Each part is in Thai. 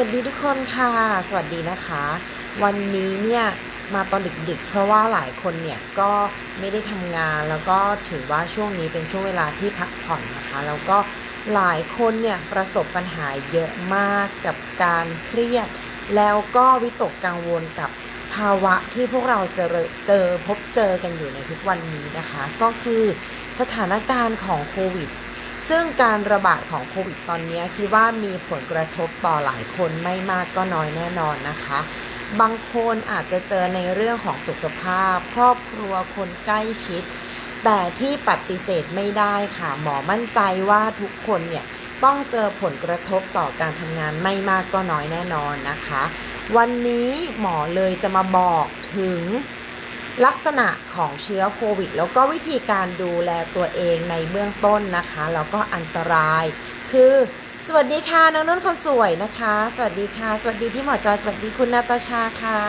วัสดีทุกคนค่ะ สวัสดีนะคะ วันนี้เนี่ยมาตอนดึกๆ เพราะว่าหลายคนเนี่ยก็ไม่ได้ทำงานแล้วก็ถือว่าช่วงนี้เป็นช่วงเวลาที่พักผ่อนนะคะ แล้วก็หลายคนเนี่ยประสบปัญหาเยอะมากกับการเครียด แล้วก็วิตกกังวลกับภาวะที่พวกเราเจอเจอพบเจอกันอยู่ในทุกวันนี้นะคะ ก็คือสถานการณ์ของโควิด ซึ่งการระบาดของโควิดตอนนี้คิดว่ามีผลกระทบต่อหลายคนไม่มากก็น้อยแน่นอนนะคะ บางคนอาจจะเจอในเรื่องของสุขภาพ ครอบครัวคนใกล้ชิด แต่ที่ปฏิเสธไม่ได้ค่ะ หมอมั่นใจว่าทุกคนเนี่ยต้องเจอผลกระทบต่อการทำงานไม่มากก็น้อยแน่นอนนะคะ วันนี้หมอเลยจะมาบอกถึง ลักษณะของเชื้อโควิด แล้วก็วิธีการดูแลตัวเองในเบื้องต้นนะคะ แล้วก็อันตราย คือสวัสดีค่ะน้องนุ่นคนสวยนะคะ สวัสดีค่ะ สวัสดีพี่หมอจอยสวัสดีคุณนาตาชาค่ะ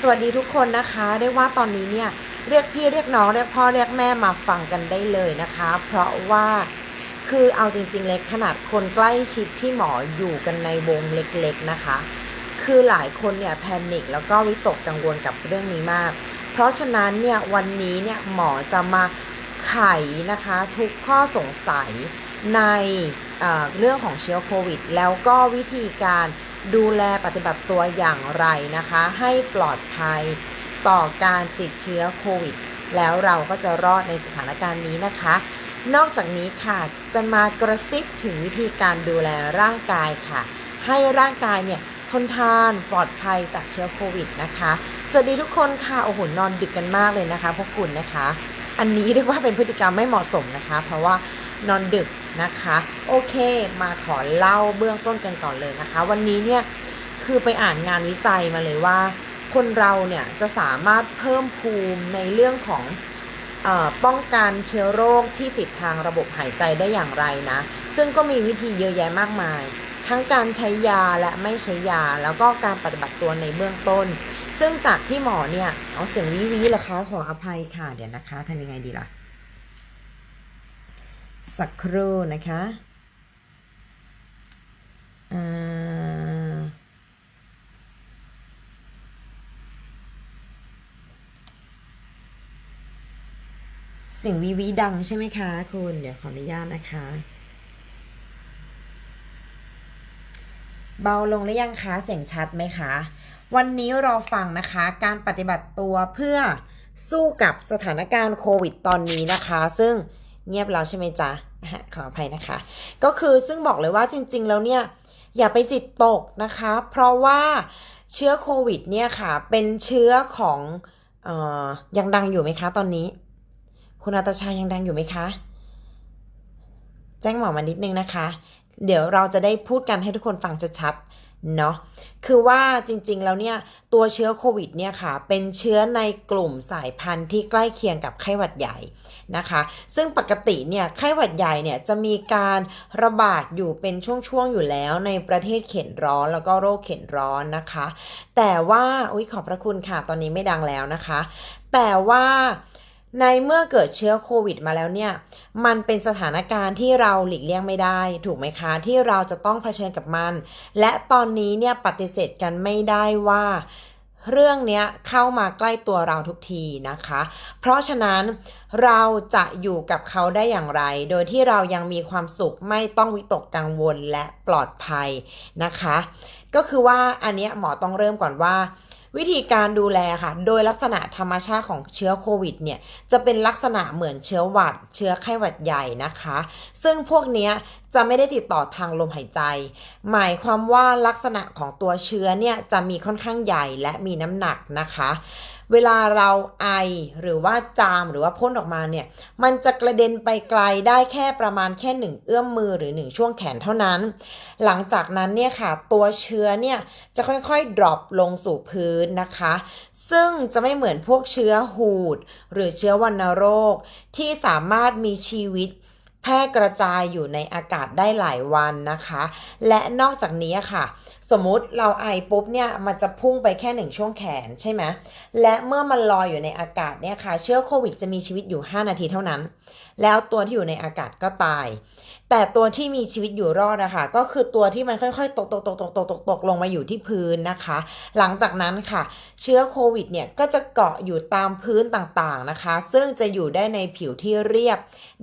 สวัสดีทุกคนนะคะเรียกว่าตอนนี้เนี่ยเรียกพี่เรียกน้องเรียกพ่อเรียกแม่มาฟังกันได้เลยนะคะ เพราะว่าคือเอาจริงๆเล็กขนาดคนใกล้ชิดที่หมออยู่กันในวงเล็กๆนะคะ คือหลายคนเนี่ยแพนิคแล้วก็วิตกกังวลกับเรื่องนี้มาก เพราะฉะนั้นเนี่ยวันนี้เนี่ยหมอจะมาไขนะคะทุกข้อสงสัยในเเรื่องของเชื้อโควิด แล้วก็วิธีการดูแลปฏิบัติตัวอย่างไรนะคะ ให้ปลอดภัยต่อการติดเชื้อโควิด แล้วเราก็จะรอดในสถานการณ์นี้นะคะ นอกจากนี้ค่ะจะมากระซิบถึงวิธีการดูแลร่างกายค่ะ ให้ร่างกายเนี่ยทนทานปลอดภัยจากเชื้อโควิดนะคะ สวัสดีทุกคนค่ะโอ้โหนอนดึกกันมากเลยนะคะ พวกคุณนะคะ อันนี้เรียกว่าเป็นพฤติกรรมไม่เหมาะสมนะคะ เพราะว่านอนดึกนะคะ โอเค มาขอเล่าเบื้องต้นกันก่อนเลยนะคะ วันนี้เนี่ยคือไปอ่านงานวิจัยมาเลยว่า คนเราเนี่ยจะสามารถเพิ่มภูมิในเรื่องของอป้องกันเชื้อโรคที่ติดทางระบบหายใจได้อย่างไรนะ ซึ่งก็มีวิธีเยอะแยะมากมาย ทั้งการใช้ยาและไม่ใช้ยา แล้วก็การปฏิบัติตัวในเบื้องต้น ซึ่งจากที่หมอเนี่ยเอาเสียงวิวิเหรอคะขออภัยค่ะ เดี๋ยวนะคะทำยังไงดีล่ะ สักครู่นะคะอ่าเสียงวิวิดังใช่ไหมคะ คุณ เดี๋ยวขออนุญาตนะคะ เบาลงหรือยังคะ เสียงชัดไหมคะ วันนี้รอฟังนะคะการปฏิบัติตัวเพื่อสู้กับสถานการณ์โควิดตอนนี้นะคะ ซึ่งเงียบแล้วใช่ไหมจ๊ะขออภัยนะคะ ก็คือซึ่งบอกเลยว่าจริง ๆ แล้วเนี่ยอย่าไปจิตตกนะคะ เพราะว่าเชื้อโควิดเนี่ยค่ะ เป็นเชื้อของออยังดังอยู่ไหมคะตอนนี้ คุณอาตาชายังดังอยู่ไหมคะ แจ้งหมอมานิดนึงนะคะ เดี๋ยวเราจะได้พูดกันให้ทุกคนฟังชัดๆ เนาะคือว่าจริงๆแล้วเนี่ยตัวเชื้อโควิดเนี่ยค่ะเป็นเชื้อในกลุ่มสายพันธุ์ที่ใกล้เคียงกับไข้หวัดใหญ่นะคะ ซึ่งปกติเนี่ยไข้หวัดใหญ่เนี่ยจะมีการระบาดอยู่เป็นช่วงๆอยู่แล้วในประเทศเข็นร้อนแล้วก็โรคเข็นร้อนนะคะ แต่ว่าอุ้ยขอบพระคุณค่ะตอนนี้ไม่ดังแล้วนะคะ แต่ว่า ในเมื่อเกิดเชื้อโควิดมาแล้วเนี่ย มันเป็นสถานการณ์ที่เราหลีกเลี่ยงไม่ได้ ถูกไหมคะ ที่เราจะต้องเผชิญกับมัน และตอนนี้เนี่ยปฏิเสธกันไม่ได้ว่าเรื่องเนี้ยเข้ามาใกล้ตัวเราทุกทีนะคะ เพราะฉะนั้นเราจะอยู่กับเขาได้อย่างไร โดยที่เรายังมีความสุขไม่ต้องวิตกกังวลและปลอดภัยนะคะ ก็คือว่าอันเนี้ยหมอต้องเริ่มก่อนว่า วิธีการดูแลค่ะ โดยลักษณะธรรมชาติของเชื้อโควิดเนี่ยจะเป็นลักษณะเหมือนเชื้อหวัด เชื้อไข้หวัดใหญ่นะคะ ซึ่งพวกนี้จะไม่ได้ติดต่อทางลมหายใจ หมายความว่าลักษณะของตัวเชื้อเนี่ยจะมีค่อนข้างใหญ่และมีน้ำหนักนะคะ เวลาเราไอหรือว่าจามหรือว่าพ่นออกมาเนี่ย มันจะกระเด็นไปไกลได้แค่ประมาณแค่หนึ่งเอื้อมมือหรือหนึ่งช่วงแขนเท่านั้น หลังจากนั้นเนี่ยค่ะ ตัวเชื้อเนี่ยจะค่อยๆดรอปลงสู่พื้นนะคะ ซึ่งจะไม่เหมือนพวกเชื้อหูด หรือเชื้อวัณโรคที่สามารถมีชีวิต แพร่กระจายอยู่ในอากาศได้หลายวันนะคะ และนอกจากนี้ค่ะ สมมุติเราไอปุ๊บเนี่ยมันจะพุ่งไปแค่หนึ่งช่วงแขนใช่ไหมและเมื่อมันลอยอยู่ในอากาศเนี่ยค่ะ เชื้อโควิดจะมีชีวิตอยู่ 5 นาทีเท่านั้น แล้วตัวที่อยู่ในอากาศก็ตาย แต่ตัวที่มีชีวิตอยู่รอดนะคะก็คือตัวที่มันค่อยๆ ตกตกตกตกตกตกตกลงมาอยู่ที่พื้นนะคะ หลังจากนั้นค่ะ เชื้อโควิดเนี่ยก็จะเกาะอยู่ตามพื้นต่างๆนะคะ ซึ่งจะอยู่ได้ในผิวที่เรียบ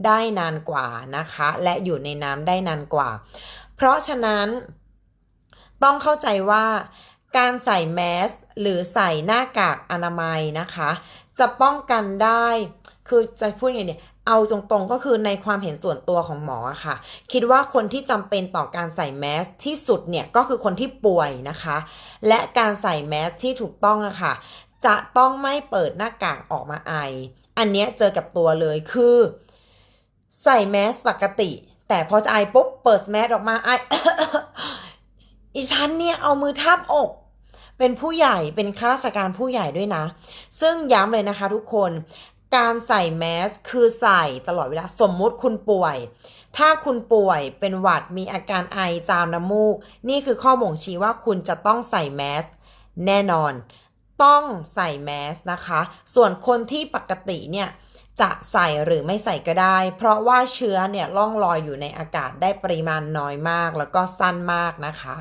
ได้นานกว่านะคะ และอยู่ในน้ำได้นานกว่า เพราะฉะนั้นต้องเข้าใจว่าการใส่แมสหรือใส่หน้ากากอนามัยนะคะ จะป้องกันได้ คือจะพูดยังไงเนี่ย เอาตรงๆก็คือในความเห็นส่วนตัวของหมอะค่ะ คิดว่าคนที่จำเป็นต่อการใส่แมสที่สุดเนี่ยก็คือคนที่ป่วยนะคะ และการใส่แมสที่ถูกต้องอะค่ะ จะต้องไม่เปิดหน้ากากออกมาไอ อันเนี้ยเจอกับตัวเลยคือ ใส่แมสปกติ แต่พอจะไอปุ๊บเปิดแมสออกมาไออีฉันเนี่ยเอามือทาบอกเป็นผู้ใหญ่เป็นข้าราชการผู้ใหญ่ด้วยนะ ซึ่งย้ำเลยนะคะทุกคน การใส่แมสคือใส่ตลอดเวลาสมมุติคุณป่วย ถ้าคุณป่วยเป็นหวัดมีอาการไอจามน้ำมูก นี่คือข้อบ่งชี้ว่าคุณจะต้องใส่แมสแน่นอน ต้องใส่แมสนะคะ ส่วนคนที่ปกติเนี่ย จะใส่หรือไม่ใส่ก็ได้ เพราะว่าเชื้อเนี่ยล่องลอยอยู่ในอากาศได้ปริมาณน้อยมากแล้วก็สั้นมากนะคะ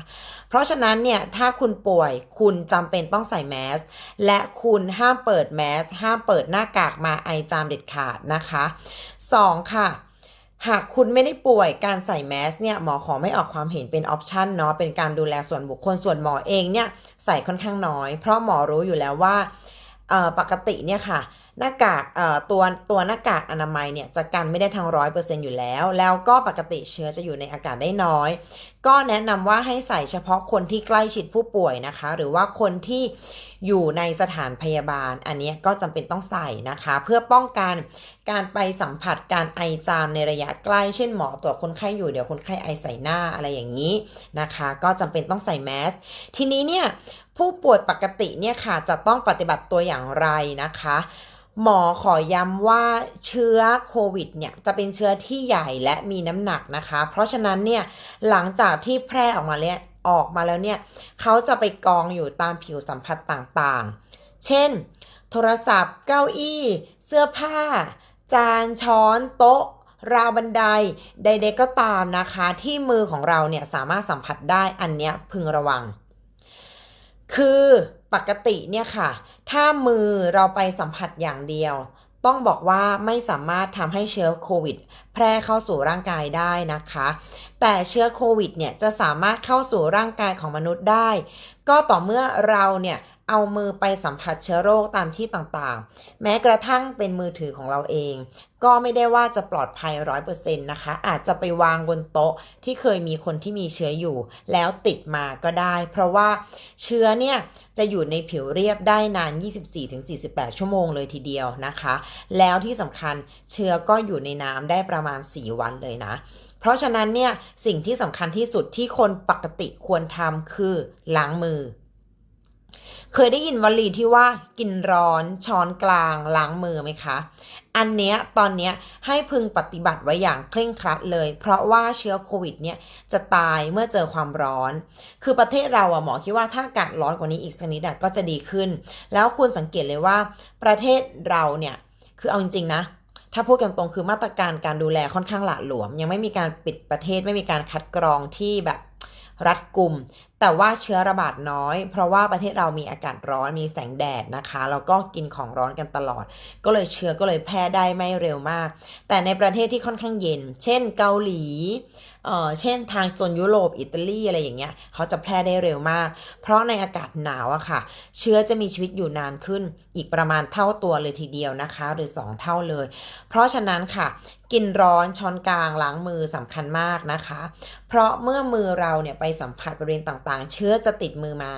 เพราะฉะนั้นเนี่ยถ้าคุณป่วยคุณจำเป็นต้องใส่แมสและคุณห้ามเปิดแมสห้ามเปิดหน้ากากมาไอจามเด็ดขาดนะคะ 2. ค่ะหากคุณไม่ได้ป่วยการใส่แมสเนี่ยหมอขอไม่ออกความเห็นเป็นออปชันเนาะเป็นการดูแลส่วนบุคคลส่วนหมอเองเนี่ยใส่ค่อนข้างน้อย เพราะหมอรู้อยู่แล้วว่าปกติเนี่ยค่ะ หน้ากากตัวตัวหน้ากากอนามัยเนี่ยจะกันไม่ได้ทั้งร้อยเปอร์เซ็นต์อยู่แล้ว แล้วก็ปกติเชื้อจะอยู่ในอากาศได้น้อย ก็แนะนำว่าให้ใส่เฉพาะคนที่ใกล้ชิดผู้ป่วยนะคะ หรือว่าคนที่อยู่ในสถานพยาบาล อันนี้ก็จำเป็นต้องใส่นะคะ เพื่อป้องกันการไปสัมผัสการไอจามในระยะใกล้เช่นหมอตรวจคนไข้อยู่เดี๋ยวคนไข้ไอใส่หน้าอะไรอย่างนี้นะคะ ก็จำเป็นต้องใส่แมสทีนี้เนี่ยผู้ป่วยปกติเนี่ยค่ะจะต้องปฏิบัติตัวอย่างไรนะคะ หมอขอย้ำว่าเชื้อโควิดเนี่ยจะเป็นเชื้อที่ใหญ่และมีน้ำหนักนะคะ เพราะฉะนั้นเนี่ยหลังจากที่แพร่ออกมาแล้วออกมาแล้วเนี่ยเขาจะไปกองอยู่ตามผิวสัมผัสต่างๆ เช่น โทรศัพท์ เก้าอี้ เสื้อผ้า จานช้อน โต๊ะ ราวบันได ใด ๆ ก็ตามนะคะ ที่มือของเราเนี่ยสามารถสัมผัสได้อันเนี้ยพึงระวัง คือปกติเนี่ยค่ะ ถ้ามือเราไปสัมผัสอย่างเดียว ต้องบอกว่าไม่สามารถทำให้เชื้อโควิด แพร่เข้าสู่ร่างกายได้นะคะ แต่เชื้อโควิดเนี่ยจะสามารถเข้าสู่ร่างกายของมนุษย์ได้ ก็ต่อเมื่อเราเนี่ย เอามือไปสัมผัสเชื้อโรคตามที่ต่างๆ แม้กระทั่งเป็นมือถือของเราเอง ก็ไม่ได้ว่าจะปลอดภัยร้อยเปอร์เซ็นต์นะคะ อาจจะไปวางบนโต๊ะที่เคยมีคนที่มีเชื้ออยู่ แล้วติดมาก็ได้ เพราะว่าเชื้อเนี่ยจะอยู่ในผิวเรียบได้นาน 24-48 ชั่วโมงเลยทีเดียวนะคะ แล้วที่สำคัญเชื้อก็อยู่ในน้ำได้ประมาณ 4 วันเลยนะเพราะฉะนั้นเนี่ยสิ่งที่สำคัญที่สุดที่คนปกติควรทำคือล้างมือ เคยได้ยินวลีที่ว่ากินร้อนช้อนกลางล้างมือไหมคะ อันเนี้ยตอนเนี้ยให้พึงปฏิบัติไว้อย่างเคร่งครัดเลย เพราะว่าเชื้อโควิดเนี่ยจะตายเมื่อเจอความร้อน คือประเทศเราอะหมอคิดว่าถ้าอากาศร้อนกว่านี้อีกสักนิดอะก็จะดีขึ้น แล้วคุณสังเกตเลยว่าประเทศเราเนี่ยคือเอาจริงๆนะถ้าพูดกันตรงคือมาตรการการดูแลค่อนข้างหละหลวม ยังไม่มีการปิดประเทศไม่มีการคัดกรองที่แบบรัดกลุ่ม แต่ว่าเชื้อระบาดน้อย เพราะว่าประเทศเรามีอากาศร้อนมีแสงแดดนะคะแล้วก็กินของร้อนกันตลอด ก็เลยเชื้อก็เลยแพร่ได้ไม่เร็วมาก แต่ในประเทศที่ค่อนข้างเย็น เช่นเกาหลีเอ่อเช่นทางโซนยุโรปอิตาลีอะไรอย่างเงี้ยเขาจะแพร่ได้เร็วมาก เพราะในอากาศหนาวอะค่ะ เชื้อจะมีชีวิตอยู่นานขึ้น อีกประมาณเท่าตัวเลยทีเดียวนะคะ หรือ 2 เท่าเลย เพราะฉะนั้นค่ะ กินร้อนช้อนกลางล้างมือสำคัญมากนะคะ เพราะเมื่อมือเราเนี่ยไปสัมผัสบริเวณต่างๆ เชื้อจะติดมือมา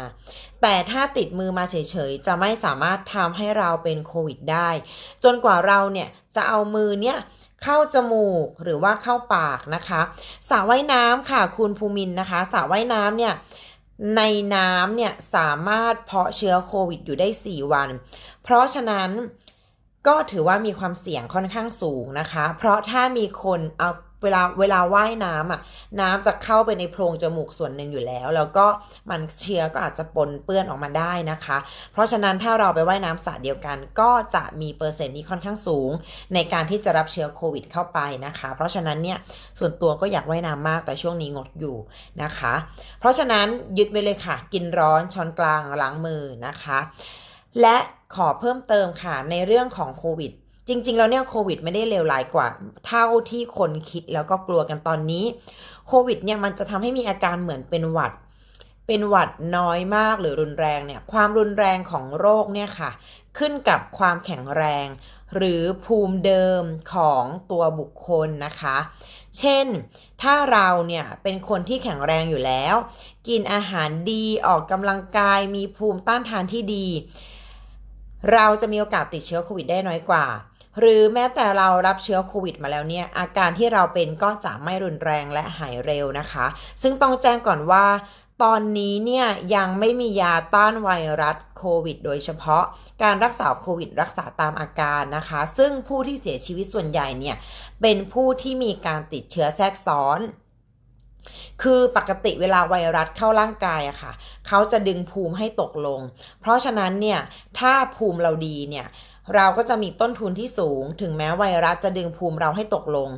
แต่ถ้าติดมือมาเฉยๆ จะไม่สามารถทำให้เราเป็นโควิดได้ จนกว่าเราเนี่ยจะเอามือเนี่ยเข้าจมูกหรือว่าเข้าปากนะคะสระว่ายน้ำค่ะคุณภูมินนะคะสระว่ายน้ำเนี่ยในน้ำเนี่ยสามารถเพาะเชื้อโควิดอยู่ได้ 4 วัน เพราะฉะนั้นก็ถือว่ามีความเสี่ยงค่อนข้างสูงนะคะ เพราะถ้ามีคนเอา เวลาเวลาว่ายน้ำอะ น้ำจะเข้าไปในโพรงจมูกส่วนหนึ่งอยู่แล้ว แล้วก็มันเชื้อก็อาจจะปนเปื้อนออกมาได้นะคะ เพราะฉะนั้นถ้าเราไปว่ายน้ำสระเดียวกัน ก็จะมีเปอร์เซ็นต์ที่ค่อนข้างสูง ในการที่จะรับเชื้อโควิดเข้าไปนะคะ เพราะฉะนั้นเนี่ยส่วนตัวก็อยากว่ายน้ำมากแต่ช่วงนี้งดอยู่นะคะ เพราะฉะนั้นยึดไว้เลยค่ะ กินร้อนช้อนกลางล้างมือนะคะ และขอเพิ่มเติมค่ะในเรื่องของโควิด จริง ๆ แล้วเนี่ยโควิดไม่ได้เลวร้ายกว่าเท่าที่คนคิดแล้วก็กลัวกันตอนนี้โควิดเนี่ยมันจะทำให้มีอาการเหมือนเป็นหวัด เป็นหวัดน้อยมากหรือรุนแรงเนี่ยความรุนแรงของโรคเนี่ยค่ะ ขึ้นกับความแข็งแรง หรือภูมิเดิมของตัวบุคคลนะคะ เช่น ถ้าเราเนี่ยเป็นคนที่แข็งแรงอยู่แล้ว กินอาหารดีออกกำลังกายมีภูมิต้านทานที่ดีเราจะมีโอกาสติดเชื้อโควิดได้น้อยกว่า หรือแม้แต่เรารับเชื้อโควิดมาแล้วเนี่ย อาการที่เราเป็นก็จะไม่รุนแรงและหายเร็วนะคะ ซึ่งต้องแจ้งก่อนว่าตอนนี้เนี่ยยังไม่มียาต้านไวรัสโควิด โดยเฉพาะการรักษาโควิด รักษาตามอาการนะคะ ซึ่งผู้ที่เสียชีวิตส่วนใหญ่เนี่ยเป็นผู้ที่มีการติดเชื้อแทรกซ้อนคือปกติเวลาไวรัสเข้าร่างกายอะค่ะ เขาจะดึงภูมิให้ตกลง เพราะฉะนั้นเนี่ย ถ้าภูมิเราดีเนี่ย เราก็จะมีต้นทุนที่สูง ถึงแม้ไวรัสจะดึงภูมิเราให้ตกลง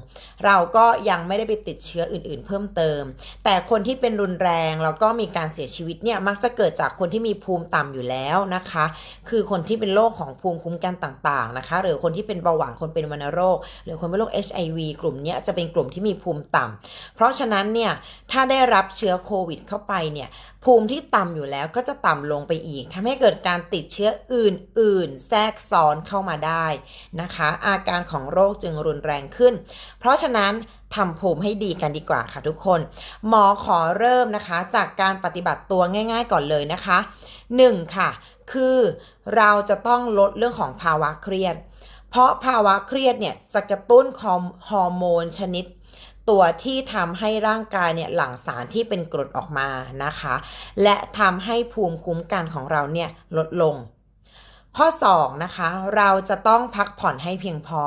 เราก็ยังไม่ได้ไปติดเชื้ออื่นๆ เพิ่มเติม แต่คนที่เป็นรุนแรงแล้วก็มีการเสียชีวิตเนี่ยมักจะเกิดจากคนที่มีภูมิต่ำอยู่แล้วนะคะ คือคนที่เป็นโรคของภูมิคุ้มกันต่างๆนะคะ หรือคนที่เป็นเบาหวานคนเป็นวัณโรค หรือคนเป็นโรค HIV กลุ่มนี้จะเป็นกลุ่มที่มีภูมิต่ำเพราะฉะนั้นเนี่ยถ้าได้รับเชื้อโควิด เข้าไปเนี่ยภูมิที่ต่ำอยู่แล้วก็จะต่ำลงไปอีกทำให้เกิดการติดเชื้ออื่น ๆ แทรกซ้อนเข้ามาได้นะคะ อาการของโรคจึงรุนแรงขึ้น เพราะฉะนั้นทำภูมิให้ดีกันดีกว่าค่ะทุกคน หมอขอเริ่มนะคะ จากการปฏิบัติตัวง่าย ๆ ก่อนเลยนะคะ 1. ค่ะ คือเราจะต้องลดเรื่องของภาวะเครียด เพราะภาวะเครียดเนี่ยจะกระตุ้นฮอร์โมนชนิดตัวที่ทำให้ร่างกายเนี่ยหลั่งสารที่เป็นกรดออกมานะคะ และทำให้ภูมิคุ้มกันของเราเนี่ยลดลง ข้อ 2 นะคะ เราจะต้องพักผ่อนให้เพียงพอ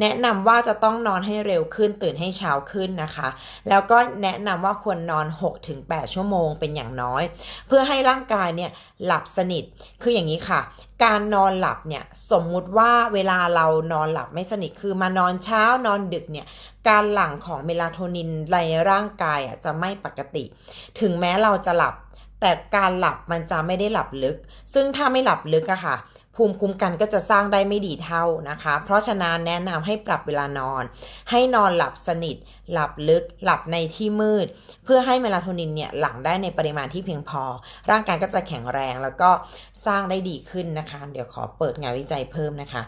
แนะนำว่าจะต้องนอนให้เร็วขึ้นตื่นให้เช้าขึ้นนะคะ แล้วก็แนะนำว่าควรนอน 6-8 ชั่วโมงเป็นอย่างน้อย เพื่อให้ร่างกายเนี่ยหลับสนิทคืออย่างนี้ค่ะ การนอนหลับเนี่ยสมมุติว่าเวลาเรานอนหลับไม่สนิทคือมานอนเช้านอนดึกเนี่ยการหลั่งของเมลาโทนินในร่างกายอะจะไม่ปกติ ถึงแม้เราจะหลับแต่การหลับมันจะไม่ได้หลับลึก ซึ่งถ้าไม่หลับลึกอะค่ะ ภูมิคุ้มกันก็จะสร้างได้ไม่ดีเท่านะคะ เพราะฉะนั้นแนะนำให้ปรับเวลานอน ให้นอนหลับสนิท หลับลึก หลับในที่มืด เพื่อให้เมลาโทนินเนี่ยหลั่งได้ในปริมาณที่เพียงพอ ร่างกายก็จะแข็งแรงแล้วก็สร้างได้ดีขึ้นนะคะ เดี๋ยวขอเปิดงานวิจัยเพิ่มนะคะ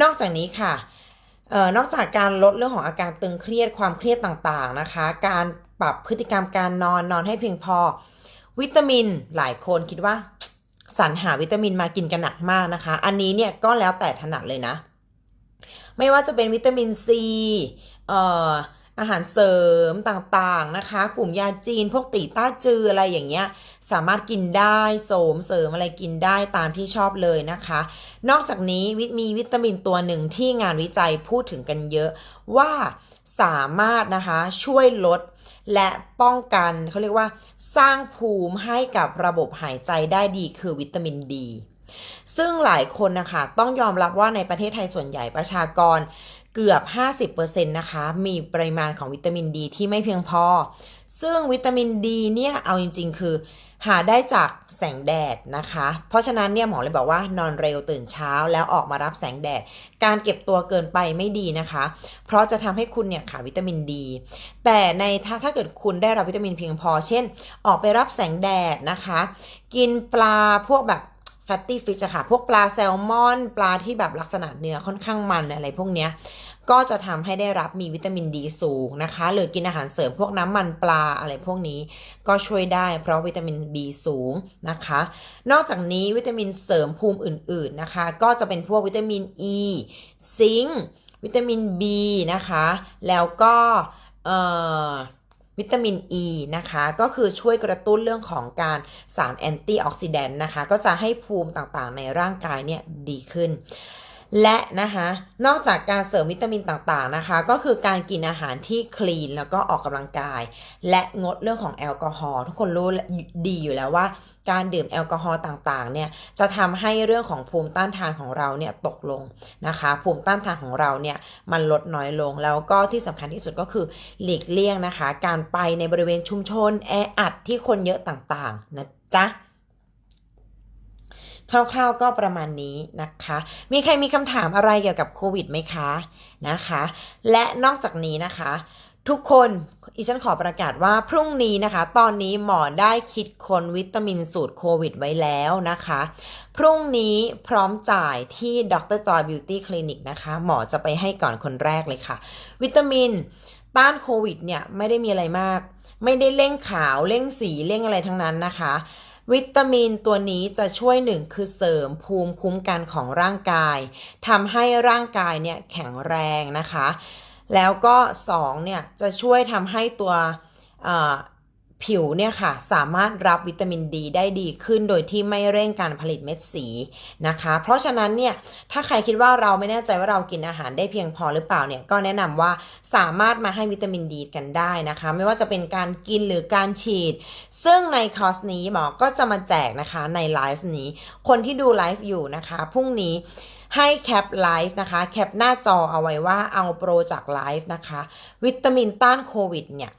นอกจากนี้ค่ะออนอกจากการลดเรื่องของอาการตึงเครียดความเครียดต่างๆนะคะ การปรับพฤติกรรมการนอนนอนให้เพียงพอ วิตามินหลายคนคิดว่า สรรหาวิตามินมากินกันหนักมากนะคะ อันนี้เนี่ยก็แล้วแต่ถนัดเลยนะ ไม่ว่าจะเป็นวิตามินซีเอ่ออาหารเสริมต่างๆนะคะ กลุ่มยาจีนพวกตีต้าจืออะไรอย่างเงี้ย สามารถกินได้โสมเสริมอะไรกินได้ตามที่ชอบเลยนะคะ นอกจากนี้วิมีวิตามินตัวหนึ่งที่งานวิจัยพูดถึงกันเยอะว่าสามารถนะคะช่วยลดและป้องกันเขาเรียกว่าสร้างภูมิให้กับระบบหายใจได้ดีคือวิตามินดี ซึ่งหลายคนนะคะต้องยอมรับว่าในประเทศไทยส่วนใหญ่ประชากรเกือบ 50%นะคะ มีปริมาณของวิตามินดีที่ไม่เพียงพอ ซึ่งวิตามินดีเนี่ย เอาจริง ๆ คือ หาได้จากแสงแดดนะคะ เพราะฉะนั้นเนี่ยหมอเลยบอกว่านอนเร็วตื่นเช้าแล้วออกมารับแสงแดด การเก็บตัวเกินไปไม่ดีนะคะ เพราะจะทำให้คุณเนี่ยขาดวิตามินดี แต่ในถ้าถ้าเกิดคุณได้รับวิตามินเพียงพอ เช่น ออกไปรับแสงแดดนะคะ กินปลาพวกแบบแฟตตี้ฟิชอะค่ะ พวกปลาแซลมอน ปลาที่แบบลักษณะเนื้อค่อนข้างมันอะไรพวกเนี้ย ก็จะทำให้ได้รับมีวิตามินดีสูงนะคะหรือกินอาหารเสริมพวกน้ำมันปลาอะไรพวกนี้ก็ช่วยได้เพราะวิตามิน B สูงนะคะ นอกจากนี้วิตามินเสริมภูมิอื่น ๆนะคะ ก็จะเป็นพวกวิตามิน E ซิงค์วิตามิน B นะคะ แล้วก็เอ่อวิตามิน E นะคะ ก็คือช่วยกระตุ้นเรื่องของการสารแอนตี้ออกซิแดนต์นะคะ ก็จะให้ภูมิต่างๆในร่างกายเนี่ยดีขึ้น และนะคะนอกจากการเสริมวิตามินต่างๆนะคะ ก็คือการกินอาหารที่คลีนแล้วก็ออกกำลังกาย และงดเรื่องของแอลกอฮอล์ทุกคนรู้ดีอยู่แล้วว่า การดื่มแอลกอฮอล์ต่างๆเนี่ยจะทำให้เรื่องของภูมิต้านทานของเราเนี่ยตกลงนะคะ ภูมิต้านทานของเราเนี่ยมันลดน้อยลงแล้วก็ที่สำคัญที่สุดก็คือหลีกเลี่ยงนะคะ การไปในบริเวณชุมชนแออัดที่คนเยอะต่างๆนะจ๊ะ คร่าวๆก็ประมาณนี้นะคะ มีใครมีคำถามอะไรเกี่ยวกับโควิดไหมคะนะคะ และนอกจากนี้นะคะ ทุกคนอีฉันขอประกาศว่าพรุ่งนี้นะคะ ตอนนี้หมอได้คิดค้นวิตามินสูตรโควิดไว้แล้วนะคะ พรุ่งนี้พร้อมจ่ายที่ดรจอยบิวตี้คลินิกนะคะ หมอจะไปให้ก่อนคนแรกเลยค่ะ วิตามินต้านโควิดเนี่ยไม่ได้มีอะไรมาก ไม่ได้เร่งขาวเร่งสีเร่งอะไรทั้งนั้นนะคะ วิตามินตัวนี้จะช่วยหนึ่งคือเสริมภูมิคุ้มกันของร่างกายทำให้ร่างกายเนี่ยแข็งแรงนะคะ แล้วก็2เนี่ยจะช่วยทำให้ตัว ผิวเนี่ยค่ะสามารถรับวิตามินดีได้ดีขึ้นโดยที่ไม่เร่งการผลิตเม็ดสีนะคะ เพราะฉะนั้นเนี่ยถ้าใครคิดว่าเราไม่แน่ใจว่าเรากินอาหารได้เพียงพอหรือเปล่าเนี่ยก็แนะนำว่าสามารถมาให้วิตามินดีกันได้นะคะ ไม่ว่าจะเป็นการกินหรือการฉีด ซึ่งในคอร์สนี้หมอก็จะมาแจกนะคะในไลฟ์นี้ คนที่ดูไลฟ์อยู่นะคะพรุ่งนี้ให้แคปไลฟ์นะคะแคปหน้าจอเอาไว้ว่าเอาโปรจากไลฟ์นะคะ วิตามินต้านโควิดเนี่ย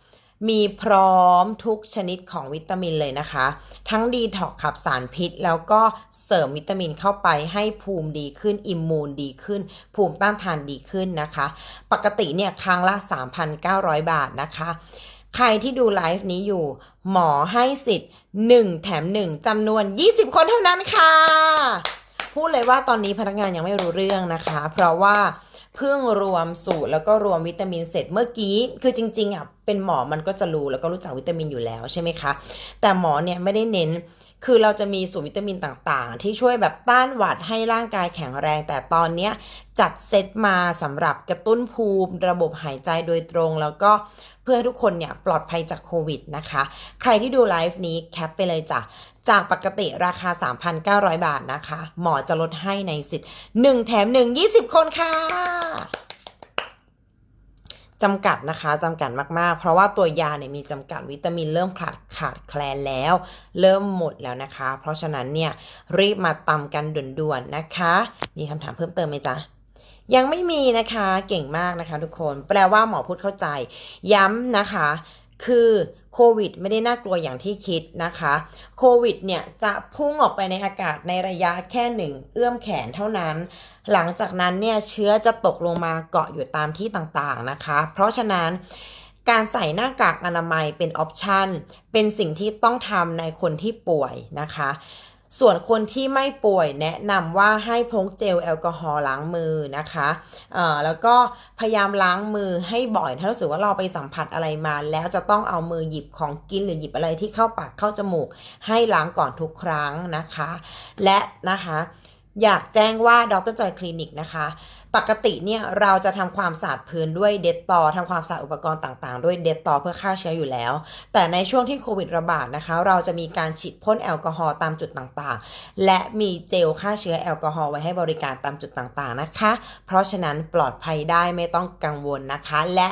มีพร้อมทุกชนิดของวิตามินเลยนะคะ ทั้งดีท็อกขับสารพิษ แล้วก็เสริมวิตามินเข้าไปให้ภูมิดีขึ้น อิมมูนดีขึ้น ภูมิต้านทานดีขึ้นนะคะ ปกติเนี่ยครั้งละ 3,900 บาทนะคะ ใครที่ดูไลฟ์นี้อยู่ หมอให้สิทธิ์ 1 แถม 1จำนวน 20 คนเท่านั้นค่ะ พูดเลยว่าตอนนี้พนักงานยังไม่รู้เรื่องนะคะ เพราะว่า เพิ่งรวมสูตรแล้วก็รวมวิตามินเสร็จเมื่อกี้ คือจริงๆอะเป็นหมอมันก็จะรู้แล้วก็รู้จักวิตามินอยู่แล้วใช่ไหมคะ แต่หมอเนี่ยไม่ได้เน้น คือเราจะมีสูตรวิตามินต่างๆ ที่ช่วยแบบต้านหวัดให้ร่างกายแข็งแรง แต่ตอนนี้จัดเซตมาสำหรับกระตุ้นภูมิ ระบบหายใจโดยตรง แล้วก็เพื่อให้ทุกคนเนี่ยปลอดภัยจากโควิดนะคะ ใครที่ดูไลฟ์นี้แคปไปเลยจ้ะจากปกติราคา 3,900 บาทนะคะ หมอจะลดให้ในสิทธิ์ 1 แถม 1 20 คนค่ะ จำกัดนะคะจำกัดมากๆ เพราะว่าตัวยาเนี่ยมีจำกัดวิตามินเริ่มขาดขาดแคลนแล้ว เริ่มหมดแล้วนะคะ เพราะฉะนั้นเนี่ยรีบมาตำกันด่วนๆนะคะ มีคำถามเพิ่มเติมไหมจ๊ะยังไม่มีนะคะเก่งมากนะคะทุกคน แปลว่าหมอพูดเข้าใจ ย้ำนะคะ คือ โควิดไม่ได้น่ากลัวอย่างที่คิดนะคะ โควิดเนี่ยจะพุ่งออกไปในอากาศในระยะแค่หนึ่งเอื้อมแขนเท่านั้น หลังจากนั้นเนี่ยเชื้อจะตกลงมาเกาะอยู่ตามที่ต่างๆนะคะ เพราะฉะนั้นการใส่หน้ากากอนามัยเป็นออปชันเป็นสิ่งที่ต้องทำในคนที่ป่วยนะคะ ส่วนคนที่ไม่ป่วยแนะนำว่าให้พกเจลแอลกอฮอล์ล้างมือนะคะแล้วก็พยายามล้างมือให้บ่อยถ้ารู้สึกว่าเราไปสัมผัสอะไรมา แล้วจะต้องเอามือหยิบของกินหรือหยิบอะไรที่เข้าปากเข้าจมูก ให้ล้างก่อนทุกครั้งนะคะ และนะคะ อยากแจ้งว่าดรจอยคลินิกนะคะ ปกติเนี่ยเราจะทำความสะอาดพื้นด้วยเดตตอทำความสะอาดอุปกรณ์ต่างๆ ด้วยเดตตอเพื่อฆ่าเชื้ออยู่แล้ว แต่ในช่วงที่โควิดระบาดนะคะ เราจะมีการฉีดพ่นแอลกอฮอล์ตามจุดต่างๆ และมีเจลฆ่าเชื้อแอลกอฮอล์ไว้ให้บริการตามจุดต่างๆนะคะ เพราะฉะนั้นปลอดภัยได้ไม่ต้องกังวลนะคะ และ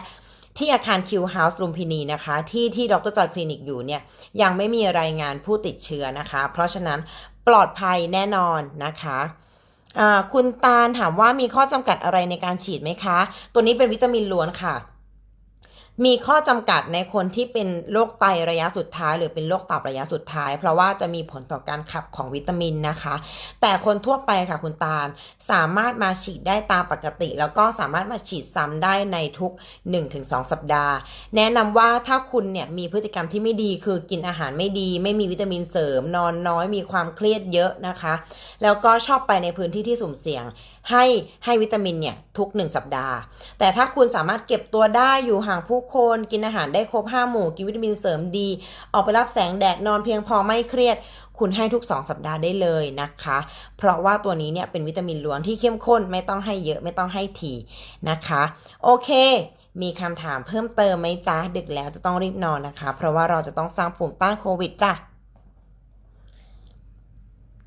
ที่อาคาร Q House ลุมพินีนะคะ ที่ที่ดรจอยคลินิกอยู่เนี่ยยังไม่มีรายงานผู้ติดเชื้อนะคะ เพราะฉะนั้นปลอดภัยแน่นอนนะคะ คุณตาลถามว่ามีข้อจำกัดอะไรในการฉีดไหมคะ ตัวนี้เป็นวิตามินล้วนค่ะ มีข้อจำกัดในคนที่เป็นโรคไตระยะสุดท้าย หรือเป็นโรคตับระยะสุดท้าย เพราะว่าจะมีผลต่อการขับของวิตามินนะคะ แต่คนทั่วไปค่ะคุณตาล สามารถมาฉีดได้ตามปกติ แล้วก็สามารถมาฉีดซ้ำได้ในทุก 1-2 สัปดาห์ แนะนำว่าถ้าคุณเนี่ยมีพฤติกรรมที่ไม่ดีคือกินอาหารไม่ดี ไม่มีวิตามินเสริม นอนน้อยมีความเครียดเยอะนะคะ แล้วก็ชอบไปในพื้นที่ที่สุ่มเสี่ยง ให้ให้วิตามินเนี่ยทุก 1 สัปดาห์ แต่ถ้าคุณสามารถเก็บตัวได้อยู่ห่างผู้คนกินอาหารได้ครบ5หมู่กินวิตามินเสริมดี ออกไปรับแสงแดดนอนเพียงพอไม่เครียด คุณให้ทุก 2 สัปดาห์ได้เลยนะคะ เพราะว่าตัวนี้เนี่ยเป็นวิตามินล้วนที่เข้มข้นไม่ต้องให้เยอะไม่ต้องให้ถี่นะคะ โอเคมีคำถามเพิ่มเติมไหมจ๊ะดึกแล้วจะต้องรีบนอนนะคะ เพราะว่าเราจะต้องสร้างภูมิต้านโควิดจ้ะ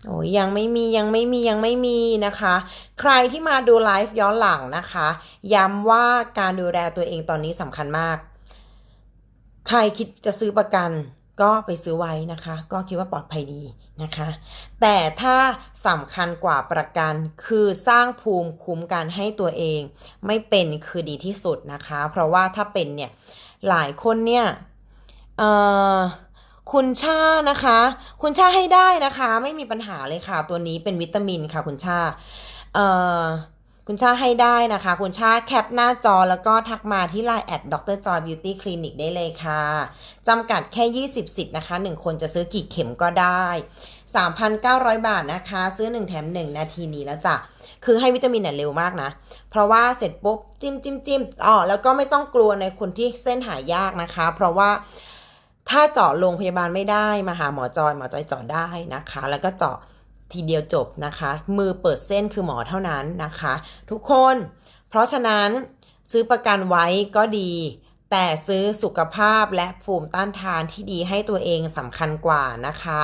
โอ้ยยังไม่มียังไม่มียังไม่มีนะคะ ใครที่มาดูไลฟ์ย้อนหลังนะคะ ย้ำว่าการดูแลตัวเองตอนนี้สำคัญมาก ใครคิดจะซื้อประกันก็ไปซื้อไว้นะคะ ก็คิดว่าปลอดภัยดีนะคะ แต่ถ้าสำคัญกว่าประกันคือสร้างภูมิคุ้มกันให้ตัวเอง ไม่เป็นคือดีที่สุดนะคะ เพราะว่าถ้าเป็นเนี่ยหลายคนเนี่ยเอ่อ คุณชานะคะ คุณชาให้ได้นะคะ ไม่มีปัญหาเลยค่ะ ตัวนี้เป็นวิตามินค่ะ คุณชาเอ่อคุณชาให้ได้นะคะ คุณชาแคปหน้าจอแล้วก็ทักมาที่ Line แอดดรจอยบิวตี้คลินิกได้เลยค่ะจำกัดแค่ 20 สิทธิ์นะคะ 1 คนจะซื้อกี่เข็มก็ได้ 3,900 บาทนะคะ ซื้อ 1 แถม 1 นาทีนี้แล้วจ้ะ คือให้วิตามินเนี่ยเร็วมากนะ เพราะว่าเสร็จปุ๊บ จิ้มจิ้มจิ้มอ๋อแล้วก็ไม่ต้องกลัวในคนที่เส้นหายากนะคะ เพราะว่า ถ้าเจาะโรงพยาบาลไม่ได้มาหาหมอจอยหมอจอยเจาะได้นะคะ แล้วก็เจาะทีเดียวจบนะคะ มือเปิดเส้นคือหมอเท่านั้นนะคะ ทุกคน เพราะฉะนั้นซื้อประกันไว้ก็ดี แต่ซื้อสุขภาพและภูมิต้านทานที่ดีให้ตัวเองสำคัญกว่านะคะ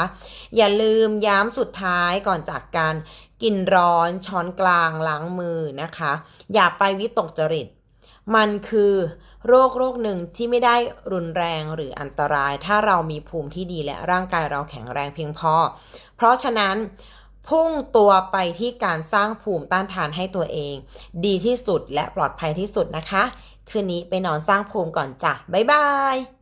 อย่าลืมย้ำสุดท้ายก่อนจากการกินร้อนช้อนกลางล้างมือนะคะ อย่าไปวิตกจริต มันคือ โรคโรคหนึ่งที่ไม่ได้รุนแรงหรืออันตราย ถ้าเรามีภูมิที่ดีและร่างกายเราแข็งแรงเพียงพอ เพราะฉะนั้นพุ่งตัวไปที่การสร้างภูมิต้านทานให้ตัวเอง ดีที่สุดและปลอดภัยที่สุดนะคะ คืนนี้ไปนอนสร้างภูมิก่อนจ้ะบ๊ายบาย